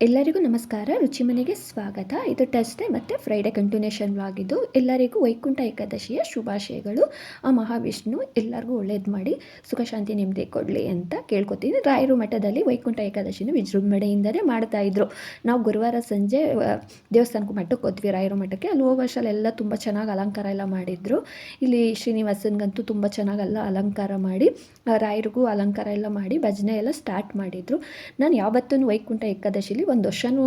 ಎಲ್ಲರಿಗೂ ನಮಸ್ಕಾರ. ರುಚಿ ಮನೆಗೆ ಸ್ವಾಗತ. ಇದು ಟೆಸ್ಟೇ ಮತ್ತು ಫ್ರೈಡೆ ಕಂಟಿನ್ಯೂಷನ್ ಆಗಿದ್ದು ಎಲ್ಲರಿಗೂ ವೈಕುಂಠ ಏಕಾದಶಿಯ ಶುಭಾಶಯಗಳು. ಆ ಮಹಾವಿಷ್ಣು ಎಲ್ಲರಿಗೂ ಒಳ್ಳೇದು ಮಾಡಿ, ಸುಖ ಶಾಂತಿ ನೆಮ್ಮದಿ ಕೊಡಲಿ ಅಂತ ಕೇಳ್ಕೊತೀನಿ. ರಾಯರು ಮಠದಲ್ಲಿ ವೈಕುಂಠ ಏಕಾದಶಿನ ವಿಜೃಂಭಣೆಯಿಂದಲೇ ಮಾಡ್ತಾಯಿದ್ರು ನಾವು ಗುರುವಾರ ಸಂಜೆ ದೇವಸ್ಥಾನಕ್ಕೆ ಮಠಕ್ಕೆ ಹೋದ್ವಿ. ರಾಯರು ಮಠಕ್ಕೆ. ಅಲ್ಲಿ ಹೋಗೋಷಲ್ಲೆಲ್ಲ ತುಂಬ ಚೆನ್ನಾಗಿ ಅಲಂಕಾರ ಎಲ್ಲ ಮಾಡಿದ್ರು. ಇಲ್ಲಿ ಶ್ರೀನಿವಾಸನ್ಗಂತೂ ತುಂಬ ಚೆನ್ನಾಗಿ ಎಲ್ಲ ಅಲಂಕಾರ ಮಾಡಿ ರಾಯರಿಗೂ ಅಲಂಕಾರ ಎಲ್ಲ ಮಾಡಿ ಭಜನೆ ಎಲ್ಲ ಸ್ಟಾರ್ಟ್ ಮಾಡಿದರು. ನಾನು ಯಾವತ್ತೂ ವೈಕುಂಠ ಏಕಾದಶಿಲಿ ಒಂದು ವರ್ಷವೂ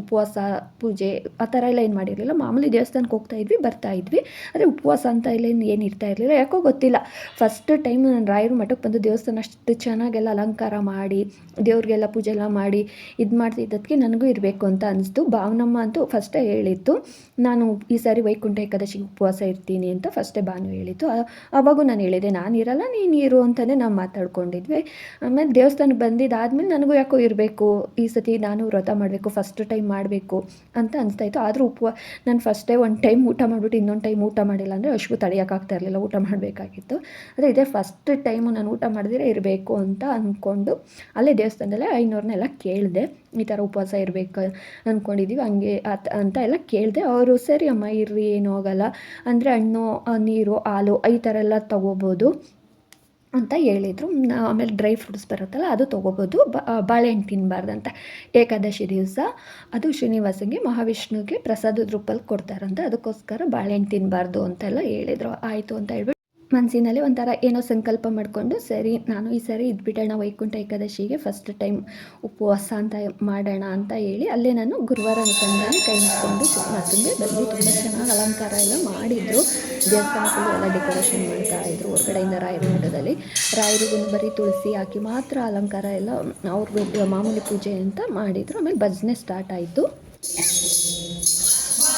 ಉಪವಾಸ ಪೂಜೆ ಆ ಥರ ಎಲ್ಲ ಏನು ಮಾಡಿರಲಿಲ್ಲ. ಮಾಮೂಲಿ ದೇವಸ್ಥಾನಕ್ಕೆ ಹೋಗ್ತಾ ಇದ್ವಿ, ಬರ್ತಾ ಇದ್ವಿ. ಆದರೆ ಉಪವಾಸ ಅಂತ ಇಲ್ಲ ಏನು ಇರ್ತಾ ಇರಲಿಲ್ಲ, ಯಾಕೋ ಗೊತ್ತಿಲ್ಲ. ಫಸ್ಟ್ ಟೈಮ್ ನಾನು ರಾಯರ ಮಠಕ್ಕೆ ಬಂದು ದೇವಸ್ಥಾನ ಅಷ್ಟು ಚೆನ್ನಾಗೆಲ್ಲ ಅಲಂಕಾರ ಮಾಡಿ, ದೇವ್ರಿಗೆಲ್ಲ ಪೂಜೆ ಎಲ್ಲ ಮಾಡಿ, ಇದು ಮಾಡ್ತಿದ್ದದಕ್ಕೆ ನನಗೂ ಇರಬೇಕು ಅಂತ ಅನಿಸ್ತು. ಭಾವನಮ್ಮ ಅಂತೂ ಫಸ್ಟೇ ಹೇಳಿತ್ತು, ನಾನು ಈ ಸಾರಿ ವೈಕುಂಠ ಏಕಾದಶಿಗೆ ಉಪವಾಸ ಇರ್ತೀನಿ ಅಂತ ಫಸ್ಟೇ ಭಾನು ಹೇಳಿತ್ತು. ಆವಾಗೂ ನಾನು ಹೇಳಿದೆ, ನಾನು ಇರಲ್ಲ, ನೀನು ಇರು ಅಂತಲೇ ನಾವು ಮಾತಾಡ್ಕೊಂಡಿದ್ವಿ. ಆಮೇಲೆ ದೇವಸ್ಥಾನಕ್ಕೆ ಬಂದಿದ್ದಾದ್ಮೇಲೆ ನನಗೂ ಯಾಕೋ ಇರಬೇಕು, ಈ ಸತಿ ನಾನು ವ್ರತ ಮಾಡಬೇಕು ಫಸ್ಟ್ ಟೈಮ್ ಮಾಡಬೇಕು ಅಂತ ಅನಿಸ್ತಾ ಇತ್ತು. ಆದರೂ ಉಪವಾ, ನಾನು ಫಸ್ಟ್ ಫಸ್ಟೇ ಒಂದು ಟೈಮ್ ಊಟ ಮಾಡಿಬಿಟ್ಟು ಇನ್ನೊಂದು ಟೈಮ್ ಊಟ ಮಾಡಿಲ್ಲ ಅಂದರೆ ಅಷ್ಟು ತಡೆಯೋಕ್ಕಾಗ್ತಾ ಇರಲಿಲ್ಲ, ಊಟ ಮಾಡಬೇಕಾಗಿತ್ತು. ಆದರೆ ಇದೇ ಫಸ್ಟ್ ಟೈಮು ನಾನು ಊಟ ಮಾಡಿದ್ರೆ ಇರಬೇಕು ಅಂತ ಅಂದ್ಕೊಂಡು ಅಲ್ಲೇ ದೇವಸ್ಥಾನದಲ್ಲೇ ಐನೂರನ್ನೆಲ್ಲ ಕೇಳಿದೆ, ಈ ಥರ ಉಪವಾಸ ಇರಬೇಕು ಅಂದ್ಕೊಂಡಿದ್ದೀವಿ ಹಂಗೆ ಅಂತ ಎಲ್ಲ ಕೇಳಿದೆ. ಅವರು ಸರಿ ಅಮ್ಮ, ಇರ್ರಿ, ಏನೂ ಆಗಲ್ಲ. ಅಂದರೆ ಹಣ್ಣು ನೀರು, ಹಾಲು, ಈ ಥರ ಎಲ್ಲ ತೊಗೋಬೋದು. ಅಂತ ಹೇಳಿದರು. ಆಮೇಲೆ ಡ್ರೈ ಫ್ರೂಟ್ಸ್ ಬರುತ್ತಲ್ಲ, ಅದು ತೊಗೋಬೋದು. ಬಾಳೆಹಣ್ಣು ತಿನ್ನಬಾರ್ದಂತ ಏಕಾದಶಿ ದಿವಸ ಅದು ಶ್ರೀನಿವಾಸಂಗೆ ಮಹಾವಿಷ್ಣುಗೆ ಪ್ರಸಾದದ ರೂಪಲ್ಲಿ ಕೊಡ್ತಾರಂತೆ. ಅದಕ್ಕೋಸ್ಕರ ಬಾಳೆಹಣ್ಣು ತಿನ್ನಬಾರ್ದು ಅಂತೆಲ್ಲ ಹೇಳಿದರು. ಆಯಿತು ಅಂತ ಹೇಳ್ಬಿಟ್ಟು ಮನಸ್ಸಿನಲ್ಲಿ ಒಂಥರ ಏನೋ ಸಂಕಲ್ಪ ಮಾಡಿಕೊಂಡು, ಸರಿ, ನಾನು ಈ ಸರಿ ಇದ್ಬಿಡೋಣ ವೈಕುಂಠ ಏಕಾದಶಿಗೆ ಫಸ್ಟ್ ಟೈಮ್ ಉಪವಾಸ ಅಂತ ಮಾಡೋಣ ಅಂತ ಹೇಳಿ ಅಲ್ಲೇ ನಾನು ಗುರುವಾರ ಅನುಸಂಧಾನ ಕೈ ಮುಟ್ಕೊಂಡು ಸುತ್ತಮುತ್ತಂಗೆ ಬಂದು ತುಂಬ ಚೆನ್ನಾಗಿ ಅಲಂಕಾರ ಎಲ್ಲ ಮಾಡಿದರು. ದೇವಸ್ಥಾನ ಫುಲ್ಲು ಎಲ್ಲ ಡೆಕೋರೇಷನ್ ಮಾಡ್ತಾ ಇದ್ರು. ಹೊರಗಡೆಯಿಂದ ರಾಯರ ಮಠದಲ್ಲಿ. ರಾಯರಿಗೂ ಬರೀ ತುಳಸಿ ಹಾಕಿ ಮಾತ್ರ ಅಲಂಕಾರ ಎಲ್ಲ ಅವ್ರಿಗೂ ಮಾಮೂಲಿ ಪೂಜೆ ಅಂತ ಮಾಡಿದರು. ಆಮೇಲೆ ಭಜನೆ ಸ್ಟಾರ್ಟ್ ಆಯಿತು.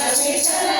Shashi Shalai.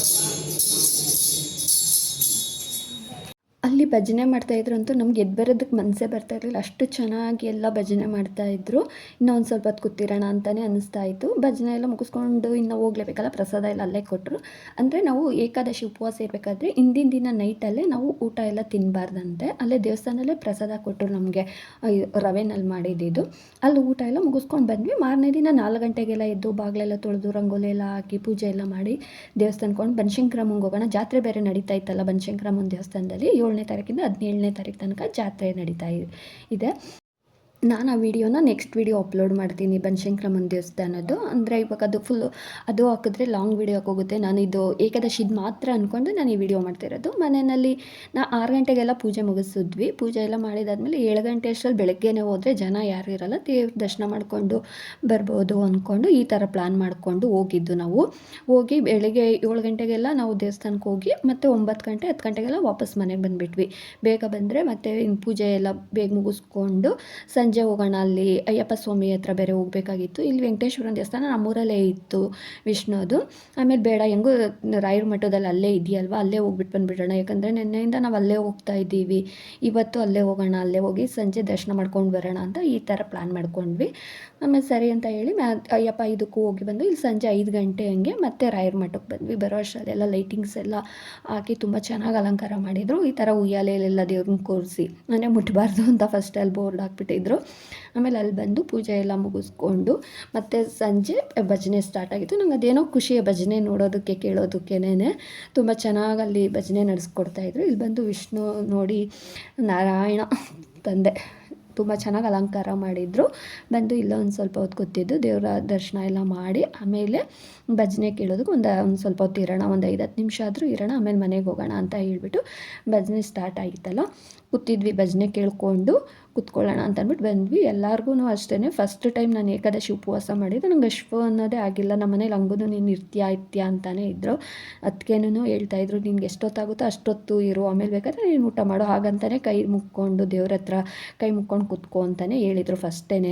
ಅಲ್ಲಿ ಭಜನೆ ಮಾಡ್ತಾಯಿದ್ರು ಅಂತೂ ನಮ್ಗೆ ಎದ್ದು ಬರೋದಕ್ಕೆ ಮನಸ್ಸೇ ಬರ್ತಾ ಇರಲಿಲ್ಲ. ಅಷ್ಟು ಚೆನ್ನಾಗಿ ಎಲ್ಲ ಭಜನೆ ಮಾಡ್ತಾಯಿದ್ರು ಇನ್ನೂ ಒಂದು ಸ್ವಲ್ಪ ಹೊತ್ತು ಕೂತಿರೋಣ ಅಂತಲೇ ಅನ್ನಿಸ್ತಾ ಇತ್ತು. ಭಜನೆ ಎಲ್ಲ ಮುಗಿಸ್ಕೊಂಡು ಇನ್ನು ಹೋಗ್ಲೇಬೇಕಲ್ಲ? ಪ್ರಸಾದ ಎಲ್ಲ ಅಲ್ಲೇ ಕೊಟ್ಟರು ಅಂದರೆ ನಾವು ಏಕಾದಶಿ ಉಪವಾಸ ಇರಬೇಕಾದ್ರೆ ಹಿಂದಿನ ದಿನ ನೈಟಲ್ಲೇ ನಾವು ಊಟ ಎಲ್ಲ ತಿನ್ನಬಾರ್ದಂತೆ ಅಲ್ಲೇ ದೇವಸ್ಥಾನದಲ್ಲೇ ಪ್ರಸಾದ ಕೊಟ್ಟರು ನಮಗೆ. ರವೆನಲ್ಲಿ ಮಾಡಿದ್ದು ಅಲ್ಲಿ ಊಟ ಎಲ್ಲ ಮುಗಿಸ್ಕೊಂಡು ಬಂದ್ವಿ. ಮಾರನೇ ದಿನ ನಾಲ್ಕು ಗಂಟೆಗೆಲ್ಲ ಎದ್ದು ಬಾಗಿಲೆಲ್ಲ ತೊಳೆದು ರಂಗೋಲಿ ಎಲ್ಲ ಹಾಕಿ ಪೂಜೆ ಎಲ್ಲ ಮಾಡಿ ದೇವಸ್ಥಾನಕ್ಕೆ ಬನಶಂಕರಮ್ಮಂಗೆ ಹೋಗೋಣ. ಜಾತ್ರೆ ಬೇರೆ ನಡೀತಾ ಇತ್ತಲ್ಲ ಬನಶಂಕರಮ್ಮನ ದೇವಸ್ಥಾನದಲ್ಲಿ. ಏಳನೇ ತಾರೀಕಿಂದ ಹದಿನೇಳನೇ ತಾರೀಕು ತನಕ ಜಾತ್ರೆ ನಡೀತಾ ಇದೆ. ನಾನು ಆ ವಿಡಿಯೋನ ನೆಕ್ಸ್ಟ್ ವಿಡಿಯೋ ಅಪ್ಲೋಡ್ ಮಾಡ್ತೀನಿ ಬನಶಂಕರಮ್ಮನ ದೇವಸ್ಥಾನದ್ದು. ಅಂದರೆ ಇವಾಗ ಅದು ಫುಲ್ಲು ಅದು ಹಾಕಿದ್ರೆ ಲಾಂಗ್ ವಿಡಿಯೋ ಹೋಗುತ್ತೆ? ನಾನು ಇದು ಏಕಾದಶಿದು ಮಾತ್ರ ಅಂದ್ಕೊಂಡು ನಾನು ಈ ವಿಡಿಯೋ ಮಾಡ್ತಿರೋದು. ಮನೆಯಲ್ಲಿ ನಾ ಆರು ಗಂಟೆಗೆಲ್ಲ ಪೂಜೆ ಮುಗಿಸಿದ್ವಿ. ಪೂಜೆ ಎಲ್ಲ ಮಾಡಿದಾದ್ಮೇಲೆ ಏಳು ಗಂಟೆ ಅಷ್ಟರಲ್ಲಿ ಬೆಳಗ್ಗೆನೇ ಹೋದರೆ ಜನ ಯಾರು ಇರಲ್ಲ ದೇವ್ರ ದರ್ಶನ ಮಾಡಿಕೊಂಡು ಬರ್ಬೋದು ಅಂದ್ಕೊಂಡು ಈ ಥರ ಪ್ಲ್ಯಾನ್ ಮಾಡಿಕೊಂಡು ಹೋಗಿದ್ದು ನಾವು. ಹೋಗಿ ಬೆಳಗ್ಗೆ ಏಳು ಗಂಟೆಗೆಲ್ಲ ನಾವು ದೇವಸ್ಥಾನಕ್ಕೆ ಹೋಗಿ ಮತ್ತು ಒಂಬತ್ತು ಗಂಟೆ, ಹತ್ತು ಗಂಟೆಗೆಲ್ಲ ವಾಪಸ್ ಮನೆಗೆ ಬಂದುಬಿಟ್ವಿ. ಬೇಗ ಬಂದರೆ ಮತ್ತೆ ಇನ್ನು ಪೂಜೆ ಎಲ್ಲ ಬೇಗ ಮುಗಿಸ್ಕೊಂಡು ಸಂಜೆ ಹೋಗೋಣ ಅಲ್ಲಿ ಅಯ್ಯಪ್ಪ ಸ್ವಾಮಿ ಹತ್ರ ಬೇರೆ ಹೋಗಬೇಕಾಗಿತ್ತು. ಇಲ್ಲಿ ವೆಂಕಟೇಶ್ವರನ ದೇವಸ್ಥಾನ ನಮ್ಮೂರಲ್ಲೇ ಇತ್ತು ವಿಷ್ಣುದು ಆಮೇಲೆ ಬೇಡ, ಹೆಂಗೂ ರಾಯರ ಮಠದಲ್ಲಿ ಅಲ್ಲೇ ಇದೆಯಲ್ವ? ಅಲ್ಲೇ ಹೋಗ್ಬಿಟ್ಟು ಬಂದುಬಿಡೋಣ. ಯಾಕಂದರೆ ನಿನ್ನೆಯಿಂದ ನಾವು ಅಲ್ಲೇ ಹೋಗ್ತಾ ಇದ್ದೀವಿ. ಇವತ್ತು ಅಲ್ಲೇ ಹೋಗೋಣ, ಅಲ್ಲೇ ಹೋಗಿ ಸಂಜೆ ದರ್ಶನ ಮಾಡ್ಕೊಂಡು ಬರೋಣ ಅಂತ ಈ ಥರ ಪ್ಲ್ಯಾನ್ ಮಾಡ್ಕೊಂಡ್ವಿ. ಆಮೇಲೆ ಸರಿ ಅಂತ ಹೇಳಿ ಮ್ಯಾ, ಅಯ್ಯಪ್ಪ ಇದಕ್ಕೂ ಹೋಗಿ ಬಂದು ಇಲ್ಲಿ ಸಂಜೆ ಐದು ಗಂಟೆ ಹಂಗೆ ಮತ್ತೆ ರಾಯರ ಮಠಕ್ಕೆ ಬಂದ್ವಿ. ಬರೋ ಅಷ್ಟರಲ್ಲೆಲ್ಲ ಲೈಟಿಂಗ್ಸ್ ಎಲ್ಲ ಹಾಕಿ ತುಂಬ ಚೆನ್ನಾಗಿ ಅಲಂಕಾರ ಮಾಡಿದರು. ಈ ಥರ ಉಯ್ಯಾಲೆಯಲ್ಲೆಲ್ಲ ದೇವ್ರನ್ನ ಕೂರಿಸಿ ಮನೆ ಮುಟ್ಟಬಾರ್ದು ಅಂತ ಫಸ್ಟ್ ಅಲ್ಲಿ ಬೋರ್ಡ್ ಹಾಕ್ಬಿಟ್ಟಿದ್ರು. ಆಮೇಲೆ ಅಲ್ಲಿ ಬಂದು ಪೂಜೆ ಎಲ್ಲ ಮುಗಿಸ್ಕೊಂಡು ಮತ್ತು ಸಂಜೆ ಭಜನೆ ಸ್ಟಾರ್ಟ್ ಆಗಿತ್ತು. ನಂಗೆ ಅದೇನೋ ಖುಷಿಯ ಭಜನೆ ನೋಡೋದಕ್ಕೆ ಕೇಳೋದಕ್ಕೇನೆ ತುಂಬ ಚೆನ್ನಾಗಿ ಅಲ್ಲಿ ಭಜನೆ ನಡೆಸ್ಕೊಡ್ತಾಯಿದ್ರು ಇಲ್ಲಿ ಬಂದು ವಿಷ್ಣು ನೋಡಿ ನಾರಾಯಣ ತಂದೆ ತುಂಬ ಚೆನ್ನಾಗಿ ಅಲಂಕಾರ ಮಾಡಿದರು. ಬಂದು ಇಲ್ಲೊಂದು ಸ್ವಲ್ಪ ಹೊತ್ತು ಕೂತಿದ್ದು, ದೇವರ ದರ್ಶನ ಎಲ್ಲ ಮಾಡಿ ಆಮೇಲೆ ಭಜನೆ ಕೇಳೋದಕ್ಕೆ ಒಂದು ಒಂದು ಸ್ವಲ್ಪ ಹೊತ್ತು ಇರೋಣ, ಒಂದು ಐದು ಹತ್ತು ನಿಮಿಷ ಆದರೂ ಇರೋಣ, ಆಮೇಲೆ ಮನೆಗೆ ಹೋಗೋಣ ಅಂತ ಹೇಳ್ಬಿಟ್ಟು ಭಜನೆ ಸ್ಟಾರ್ಟ್ ಆಗಿತ್ತಲ್ಲ. ಕೂತಿದ್ವಿ ಭಜನೆ ಕೇಳಿಕೊಂಡು. ಕುತ್ಕೊಳ್ಳೋಣ ಅಂತ ಅಂದ್ಬಿಟ್ಟು ಬಂದ್ವಿ. ಎಲ್ಲರಿಗೂ ಅಷ್ಟೇ ಫಸ್ಟ್ ಟೈಮ್ ನಾನು ಏಕಾದಶಿ ಉಪವಾಸ ಮಾಡಿದ್ದು. ನಂಗೆ ಅಶ್ವ ಅನ್ನೋದೇ ಆಗಿಲ್ಲ. ನಮ್ಮ ಮನೇಲಿ ಹಂಗೂ ನೀನು ಇರ್ತೀಯ ಇರ್ತೀಯಾ ಅಂತಲೇ ಇದ್ದರು ಹೇಳ್ತಾ ಹೇಳ್ತಾಯಿದ್ರು ನಿನ್ಗೆ ಎಷ್ಟೊತ್ತಾಗುತ್ತೋ ಅಷ್ಟೊತ್ತು ಇರು. ಆಮೇಲೆ ಬೇಕಾದ್ರೆ ನೀನು ಊಟ ಮಾಡೋ. ಹಾಗಂತಾನೆ ಕೈ ಮುಕ್ಕೊಂಡು ದೇವ್ರ ಹತ್ರ ಕೈ ಮುಕ್ಕೊಂಡು ಕುತ್ಕೊ ಅಂತಾನೆ ಹೇಳಿದರು ಫಸ್ಟೇನೆ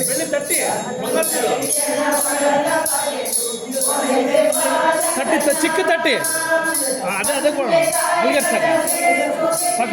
ಬೆಳ್ಳಿ ತಟ್ಟಿ ಬಂಗಾರ ತಟ್ಟಿ ತ- ಚಿಕ್ಕ ತಟ್ಟಿ ಆ, ಅದೇ ಅದೇ ಕೊಡ ಅಲ್ಲಿಗೆ ಸಾಕ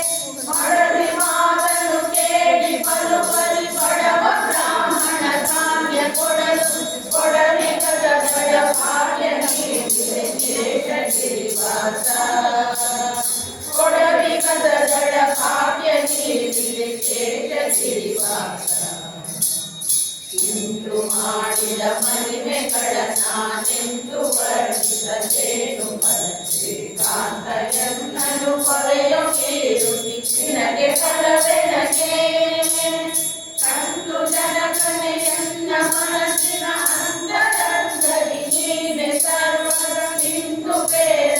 ಇಂದು ಮಾಡಿದ ಮಹಿಮೆಗಳ ನಾನೆಂದು ವರ್ಣಿಸಲೇನು ಫಲ ಶ್ರೀಕಾಂತ ಎನ್ನನು ಪೊರೆಯೋ ಕೇಳುತ್ತಿ ನಿನಗೆ ಫಲವೆನಗೆ ಕಂಡು ಜನಕನೆ ಎನ್ನ ಮನಸ್ಸಿನ ಅಂತರಂಗದಿ ನೀನೆ ಸರ್ವದ ನಿಂತು ಪ್ರೇರಣೆ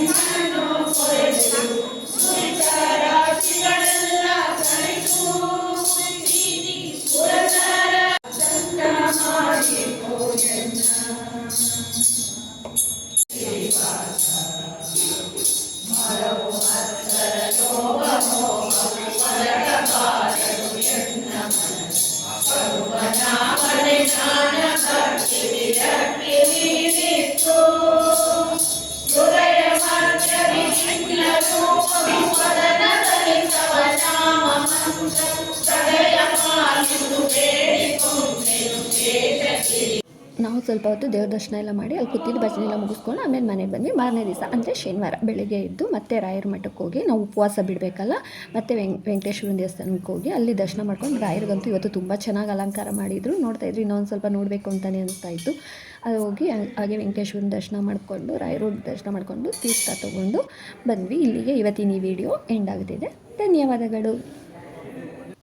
ಸ್ವಲ್ಪ ಹೊತ್ತು ದೇವ್ರ ದರ್ಶನ ಎಲ್ಲ ಮಾಡಿ ಅಲ್ಲಿ ಕೂತಿದ್ದು ಭಜನೆ ಎಲ್ಲ ಮುಗಿಸ್ಕೊಂಡು ಆಮೇಲೆ ಮನೆಗೆ ಬಂದ್ವಿ. ಮಾರನೇ ದಿವಸ ಅಂದರೆ ಶನಿವಾರ ಬೆಳಿಗ್ಗೆ ಎದ್ದು ಮತ್ತೆ ರಾಯರ ಮಠಕ್ಕೆ ಹೋಗಿ ನಾವು ಉಪವಾಸ ಬಿಡಬೇಕಲ್ಲ, ಮತ್ತು ವೆಂಕ್ ವೆಂಕಟೇಶ್ವರನ ದೇವಸ್ಥಾನಕ್ಕೆ ಹೋಗಿ ಅಲ್ಲಿ ದರ್ಶನ ಮಾಡ್ಕೊಂಡು ರಾಯರಿಗಂತೂ ಇವತ್ತು ತುಂಬ ಚೆನ್ನಾಗಿ ಅಲಂಕಾರ ಮಾಡಿದರು. ನೋಡ್ತಾ ಇದ್ರಿ, ಇನ್ನೊಂದು ಸ್ವಲ್ಪ ನೋಡಬೇಕು ಅಂತಲೇ ಇತ್ತು. ಅದು ಹೋಗಿ ಹಾಗೆ ವೆಂಕಟೇಶ್ವರನ ದರ್ಶನ ಮಾಡಿಕೊಂಡು ರಾಯರು ದರ್ಶನ ಮಾಡಿಕೊಂಡು ತೀರ್ಥ ತೊಗೊಂಡು ಬಂದ್ವಿ. ಇಲ್ಲಿಗೆ ಇವತ್ತಿನ ಈ ವಿಡಿಯೋ ಎಂಡ್ ಆಗ್ತಿದೆ. ಧನ್ಯವಾದಗಳು.